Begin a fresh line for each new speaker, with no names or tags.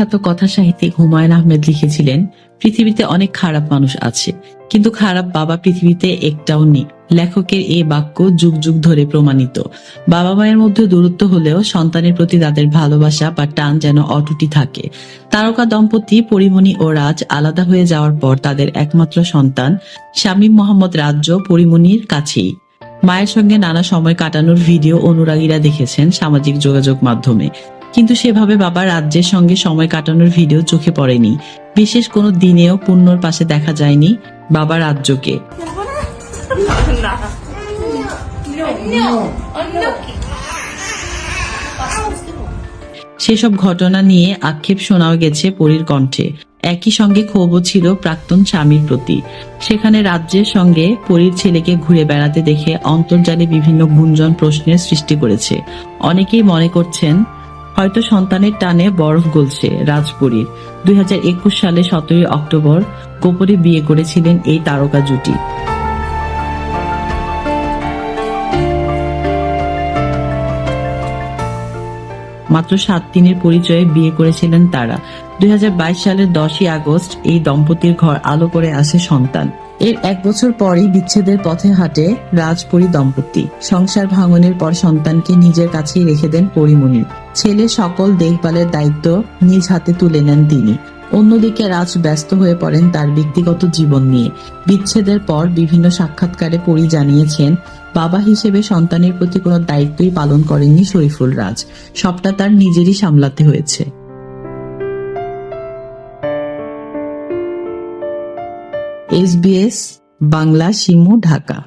প্রখ্যাত কথা সাহিত্যিক হুমায়ুন আহমেদ লিখেছিলেন, পৃথিবীতে অনেক খারাপ মানুষ আছে, কিন্তু খারাপ বাবা পৃথিবীতে একটাও নেই। লেখকের এই বাক্য যুগ যুগ ধরে প্রমাণিত। বাবা মায়ের মধ্যে দূরত্ব হলেও সন্তানের প্রতি তাদের ভালোবাসা বা টান যেন অটুটি থাকে। তারকা দম্পতি পরিমণি ও রাজ আলাদা হয়ে যাওয়ার পর তাদের একমাত্র সন্তান শামীম মোহাম্মদ রাজ্য পরিমণির কাছেই। মায়ের সঙ্গে নানা সময় কাটানোর ভিডিও অনুরাগীরা দেখেছেন সামাজিক যোগাযোগ মাধ্যমে। কিন্তু সেভাবে বাবা রাজ্যের সঙ্গে সময় কাটানোর ভিডিও চোখে পড়েনি। বিশেষ কোনো দিনেও পূর্ণর পাশে দেখা যায়নি বাবা রাজ্যকে। সেসব ঘটনা নিয়ে আক্ষেপ শোনাও গেছে পরীর কণ্ঠে। একই সঙ্গে ক্ষোভও ছিল প্রাক্তন স্বামীর প্রতি। সেখানে রাজ্যের সঙ্গে পরীর ছেলেকে ঘুরে বেড়াতে দেখে অন্তর্জালে বিভিন্ন গুঞ্জন প্রশ্নের সৃষ্টি করেছে। অনেকেই মনে করছেন হয়তো সন্তানের টানে বরফ গলছে রাজপুরীর। দুই সালে সতেরোই অক্টোবর গোপনে বিয়ে করেছিলেন এই তারকা জুটি। মাত্র সাত দিনের পরিচয়ে বিয়ে করেছিলেন তারা। দুই হাজার বাইশ সালের দশই আগস্ট এই দম্পতির ঘর আলো করে আসে সন্তান। এর এক বছর পরই বিচ্ছেদের পথে হাঁটে রাজপরী দম্পতি। সংসার ভাঙনের পর সন্তানকে নিজের কাছেই রেখে দেন পরিমণি। ছেলে সকল দেখভালের দায়িত্ব নিজ হাতে তুলে নেন তিনি। অন্যদিকে রাজ ব্যস্ত হয়ে পড়েন তার ব্যক্তিগত জীবন নিয়ে। বিচ্ছেদের পর বিভিন্ন সাক্ষাৎকারে পরি জানিয়েছেন, বাবা হিসেবে সন্তানের প্রতি কোনো দায়িত্বই পালন করেননি শরীফুল রাজ। সবটা তার নিজেরই সামলাতে হয়েছে। এসবিএস বাংলা শিমু ঢাকা।